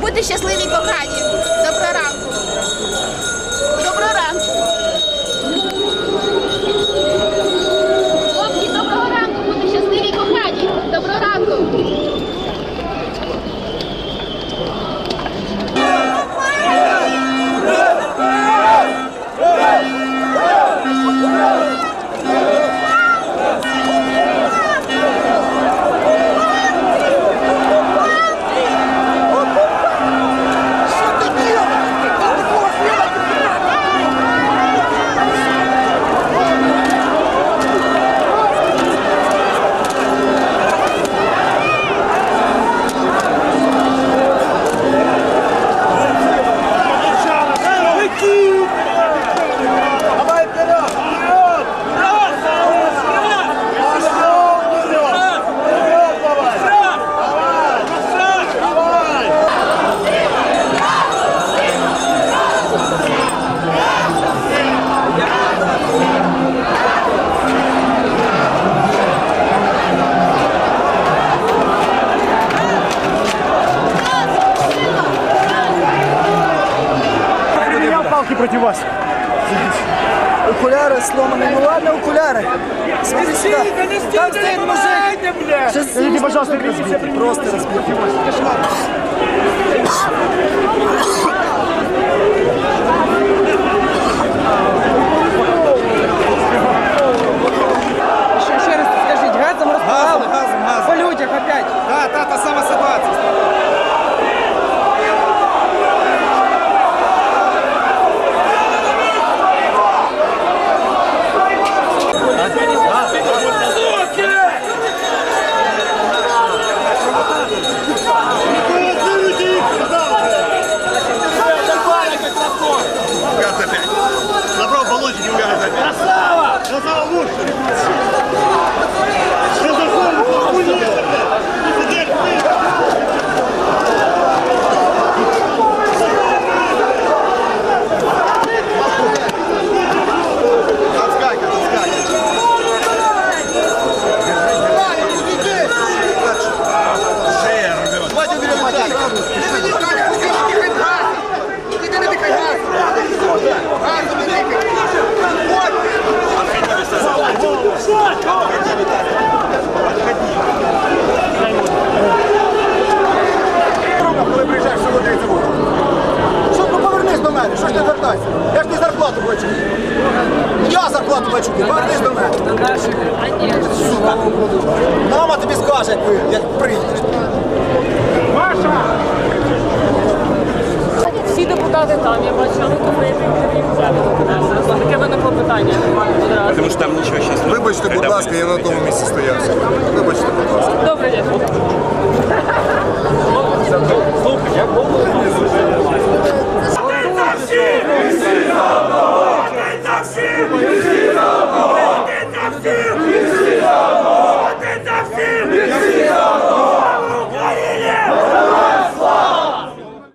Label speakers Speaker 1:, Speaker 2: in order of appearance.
Speaker 1: Будьте щасливі, кохані. Доброго ранку.
Speaker 2: Палки против вас.
Speaker 3: Окуляри сломаны. Ну ладно, окуляри. Смотри сюда. Там стоит мужик. Сейчас
Speaker 2: Идите, пожалуйста, разбейте.
Speaker 3: Просто разбитый.
Speaker 4: That's Я зарплату плачу, ти повернись до мене. Сука. Мама тобі скаже, як, ви- як приїдеш.
Speaker 5: Всі депутати там, я бачила, ви купуєте інтерв'ю. Таке виникло питання одразу.
Speaker 6: Потому что там ничего сейчас
Speaker 7: Вибачте, будь ласка, я на тому місці стоявся. Вибачте, будь ласка.